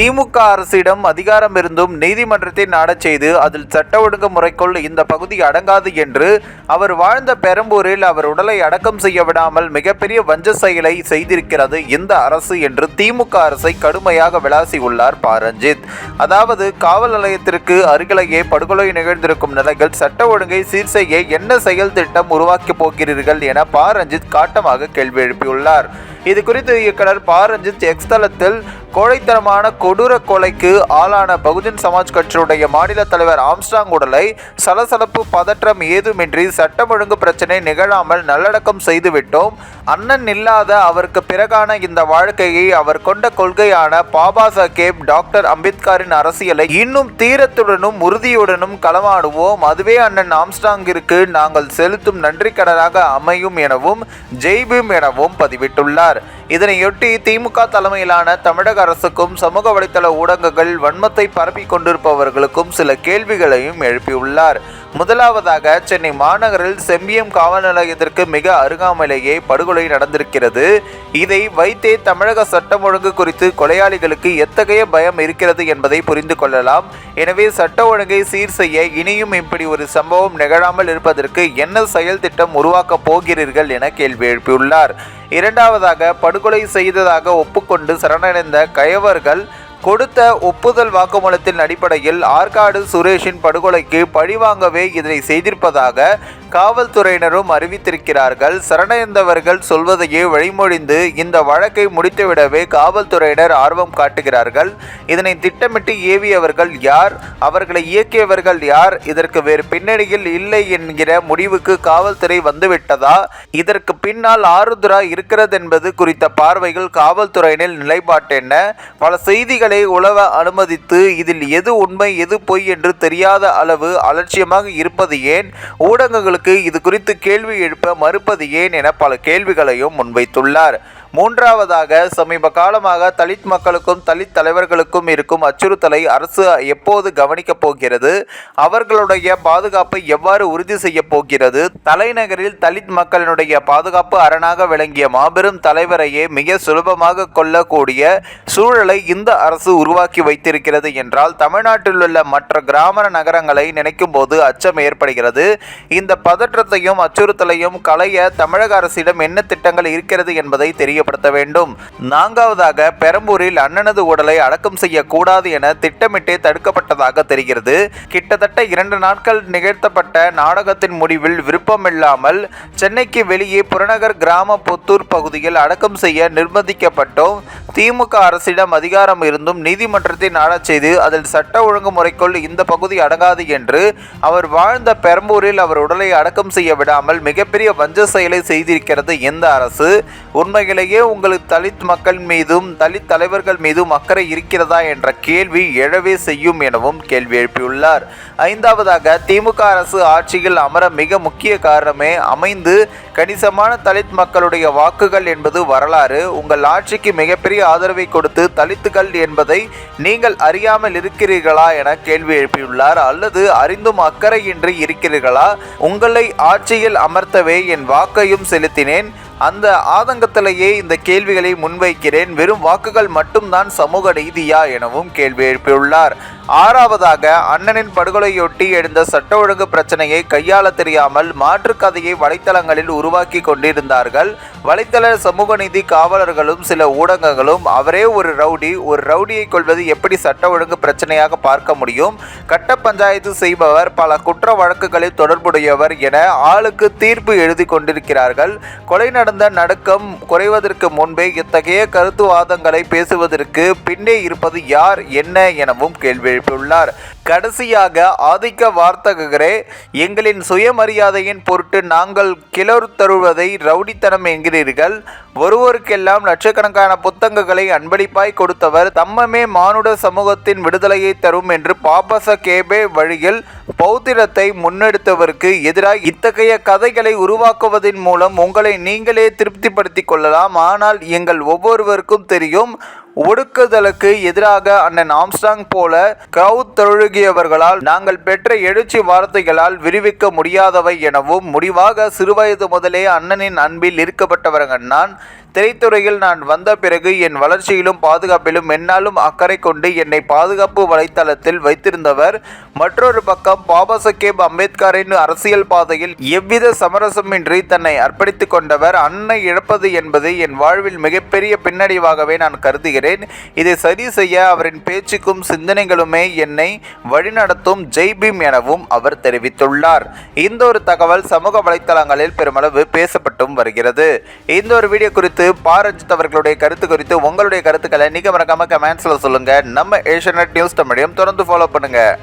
திமுக அரசிடம் அதிகாரம் இருந்தும் நீதிமன்றத்தை நாடச் செய்து அதில் சட்ட ஒழுங்கு முறைக்குள் இந்த பகுதி அடங்காது என்று அவர் வாழ்ந்த பெரம்பூரில் அவர் உடலை அடக்கம் செய்ய விடாமல் மிகப்பெரிய வஞ்ச செயலை செய்திருக்கிறது இந்த அரசு என்று திமுக அரசை கடுமையாக விளாசியுள்ளார் ப. ரஞ்சித். அதாவது காவல் நிலையத்திற்கு அருகிலேயே படுகொலை நிகழ்ந்திருக்கும் நிலையில் சட்ட ஒழுங்கை சீர் செய்ய என்ன செயல் திட்டம் உருவாக்கி போகிறீர்கள் என ப. ரஞ்சித் காட்டமாக கேள்வி எழுப்பியுள்ளார். இது குறித்து இயக்குனர் ப. ரஞ்சித் எக்ஸ்தலத்தில் கோழைத்தனமான கொடூர கொலைக்கு ஆளான பகுஜன் சமாஜ் கட்சியுடைய மாநில தலைவர் ஆம்ஸ்டாங் உடலை சலசலப்பு பதற்றம் ஏதுமின்றி சட்டம் ஒழுங்கு பிரச்சனை நிகழாமல் நல்லடக்கம் செய்துவிட்டோம். அண்ணன் இல்லாத அவருக்கு பிறகான இந்த வாழ்க்கையை அவர் கொண்ட கொள்கையான பாபா சாஹேப் டாக்டர் அம்பேத்கரின் அரசியலை இன்னும் தீரத்துடனும் உறுதியுடனும் களமாடுவோம். அதுவே அண்ணன் ஆம்ஸ்டாங்கிற்கு நாங்கள் செலுத்தும் நன்றி கடனாக அமையும் எனவும் ஜெய்பீம் எனவும் பதிவிட்டுள்ளார். இதனையொட்டி திமுக தலைமையிலான தமிழக அரசுக்கும் சமூக வலைத்தள ஊடகங்கள் வன்மத்தை பரப்பி கொண்டிருப்பவர்களுக்கும் சில கேள்விகளையும் எழுப்பியுள்ளார். முதலாவதாக சென்னை மாநகரில் செம்பியம் காவல் நிலையத்திற்கு மிக அருகாமையிலேயே படுகொலை நடந்திருக்கிறது. இதை வைத்தே தமிழக சட்டம் ஒழுங்கு குறித்து கொலையாளிகளுக்கு எத்தகைய பயம் இருக்கிறது என்பதை புரிந்து கொள்ளலாம். எனவே சட்ட ஒழுங்கை சீர் செய்ய இனியும் இப்படி ஒரு சம்பவம் நிகழாமல் இருப்பதற்கு என்ன செயல் திட்டம் உருவாக்கப் போகிறீர்கள் என கேள்வி எழுப்பியுள்ளார். இரண்டாவதாக படுகொலை செய்ததாக ஒப்புக்கொண்டு சரணடைந்த கயவர்கள் கொடுத்த ஒப்புதல் வாக்குமூலத்தின் அடிப்படையில் ஆற்காடு சுரேஷின் படுகொலைக்கு பழிவாங்கவே இதனை செய்திருப்பதாக காவல்துறையினரும் அறிவித்திருக்கிறார்கள். சரணடைந்தவர்கள் சொல்வதையே வழிமொழிந்து இந்த வழக்கை முடித்துவிடவே காவல்துறையினர் ஆர்வம் காட்டுகிறார்கள். இதனை திட்டமிட்டு ஏவியவர்கள் யார்? அவர்களை இயக்கியவர்கள் யார்? இதற்கு வேறு பின்னணியில் இல்லை என்கிற முடிவுக்கு காவல்துறை வந்துவிட்டதா? இதற்கு பின்னால் ஆருத்ரா இருக்கிறது என்பது குறித்த பார்வைகள் காவல்துறையினர் நிலைப்பாட்டென்ன பல செய்திகளை உலவ அனுமதித்து இதில் எது உண்மை எது பொய் என்று தெரியாத அளவு அலட்சியமாக இருப்பது ஏன்? ஊடகங்களுக்கு இது குறித்து கேள்வி எழுப்ப மறுப்பது ஏன் என பல கேள்விகளையும் முன்வைத்துள்ளார். மூன்றாவதாக சமீப காலமாக தலித் மக்களுக்கும் தலித் தலைவர்களுக்கும் இருக்கும் அச்சுறுத்தலை அரசு எப்போது கவனிக்கப் போகிறது? அவர்களுடைய பாதுகாப்பை எவ்வாறு உறுதி செய்ய போகிறது? தலைநகரில் தலித் மக்களினுடைய பாதுகாப்பு அரணாக விளங்கிய மாபெரும் தலைவரையே மிக சுலபமாக கொள்ளக்கூடிய சூழலை இந்த அரசு உருவாக்கி வைத்திருக்கிறது என்றால் தமிழ்நாட்டில் உள்ள மற்ற கிராம நகரங்களை நினைக்கும் போது அச்சம் ஏற்படுகிறது. இந்த பதற்றத்தையும் அச்சுறுத்தலையும் களைய தமிழக அரசிடம் என்ன திட்டங்கள் இருக்கிறது என்பதை தெரியப்படுத்த வேண்டும். நான்காவதாக பெரம்பூரில் அண்ணனது உடலை அடக்கம் செய்யக்கூடாது என திட்டமிட்டே தடுக்கப்பட்டதாக தெரிகிறது. கிட்டத்தட்ட இரண்டு நாட்கள் நிகழ்த்தப்பட்ட நாடகத்தின் முடிவில் விருப்பமில்லாமல் சென்னைக்கு வெளியே புறநகர் கிராம புத்தூர் பகுதியில் அடக்கம் செய்ய நிர்பந்திக்கப்பட்டோம் திமுக அரசிடம் அதிகாரம் இருந்தும் நீதிமன்றத்தை நாடச் செய்து அதில் சட்ட ஒழுங்கு முறைக்குள் இந்த பகுதி அடங்காது என்று அவர் வாழ்ந்த பெரம்பூரில் அவர் உடலை அடக்கம் செய்ய விடாமல் மிகப்பெரிய வஞ்ச செயலை செய்திருக்கிறது இந்த அரசு? உண்மையிலேயே உங்களுக்கு தலித் மக்கள் மீதும் தலித் தலைவர்கள் மீதும் அக்கறை இருக்கிறதா என்ற கேள்வி எழவே செய்யும் எனவும் கேள்வி எழுப்பியுள்ளார். ஐந்தாவதாக திமுக அரசு ஆட்சியில் அமர மிக முக்கிய காரணமே அமைந்து கணிசமான தலித் மக்களுடைய வாக்குகள் என்பது வரலாறு. உங்கள் ஆட்சிக்கு மிகப்பெரிய ஆதரவை கொடுத்து தலித்துகள் என்பதை நீங்கள் அறியாமல் இருக்கிறீர்களா என கேள்வி எழுப்பியுள்ளார். அல்லது அறிந்தும் அக்கறையின்றி இருக்கிறீர்களா? உங்களை ஆட்சியில் அமர்த்தவே என் வாக்கையும் செலுத்தினேன். அந்த ஆதங்கத்திலேயே இந்த கேள்விகளை முன்வைக்கிறேன். வெறும் வாக்குகள் மட்டும்தான் சமூக நீதியா எனவும் கேள்வி எழுப்பியுள்ளார் ஆறாவதாக அண்ணனின் படுகொலையொட்டி எழுந்த சட்ட ஒழுங்கு பிரச்சனையை கையாள தெரியாமல் மாற்று கதையை வலைத்தளங்களில் உருவாக்கி கொண்டிருந்தார்கள். வலைத்தள சமூக நீதி காவலர்களும் சில ஊடகங்களும் அவரே ஒரு ரவுடி ஒரு ரவுடியை கொள்வது எப்படி சட்ட ஒழுங்கு பிரச்சனையாக பார்க்க முடியும்? கட்ட பஞ்சாயத்து செய்பவர் பல குற்ற வழக்குகளில் தொடர்புடையவர் என ஆளுக்கு தீர்ப்பு எழுதி கொண்டிருக்கிறார்கள். கொலை நடந்த நடுக்கம் குறைவதற்கு முன்பே இத்தகைய கருத்துவாதங்களை பேசுவதற்கு பின்னே இருப்பது யார் என்ன எனவும் கேள்வி எழுப்பியுள்ளார். கடைசியாக ஆதிக்க வார்த்தகரே எங்களின் சுயமரியாதையின் பொருட்டு நாங்கள் கிளறு தருவதை ரவுடித்தனம் என்கிறீர்கள். ஒருவருக்கெல்லாம் லட்சக்கணக்கான புத்தகங்களை அன்பளிப்பாய் கொடுத்தவர் தம்மமே மானுட சமூகத்தின் விடுதலையை தரும் என்று பாபச கேபே வழியில் பௌத்திரத்தை முன்னெடுத்தவருக்கு எதிராக இத்தகைய கதைகளை உருவாக்குவதன் மூலம் உங்களை நீங்களே திருப்திப்படுத்திக் கொள்ளலாம். ஆனால் எங்கள் ஒவ்வொருவருக்கும் தெரியும் ஒடுக்குதலுக்கு எதிராக அண்ணன் ஆம்ஸ்டாங் போல கவுத்தொழுகியவர்களால் நாங்கள் பெற்ற எழுச்சி வார்த்தைகளால் விரிவிக்க முடியாதவை எனவும் முடிவாக சிறுவயது முதலே அண்ணனின் அன்பில் ஈர்க்கப்பட்டவர்கள் நான். திரைத்துறையில் நான் வந்த பிறகு என் வளர்ச்சியிலும் பாதுகாப்பிலும் என்னாலும் அக்கறை கொண்டு என்னை பாதுகாப்பு வலைத்தளத்தில் வைத்திருந்தவர். மற்றொரு பக்கம் பாபா சாஹேப் அம்பேத்கரின் அரசியல் பாதையில் எவ்வித சமரசமின்றி தன்னை அர்ப்பணித்துக் கொண்டவர். அன்னை இழப்பது என்பது என் வாழ்வில் மிகப்பெரிய பின்னடைவாகவே நான் கருதுகிறேன். இதை சரி செய்ய அவரின் பேச்சுக்கும் சிந்தனைகளுமே என்னை வழிநடத்தும் ஜெய்பீம் எனவும் அவர் தெரிவித்துள்ளார். இந்த ஒரு தகவல் சமூக வலைத்தளங்களில் பெருமளவு பேசப்பட்டும் வருகிறது. இந்த ஒரு வீடியோ குறித்து பாரஞ்சித் அவர்களுடைய கருத்து குறித்து உங்களுடைய கருத்துக்களை நீங்க மறக்காம கமெண்ட்ஸ்ல சொல்லுங்க. நம்ம ஏஷியநெட் நியூஸ் தமிழையும் தொடர்ந்து ஃபாலோ பண்ணுங்க.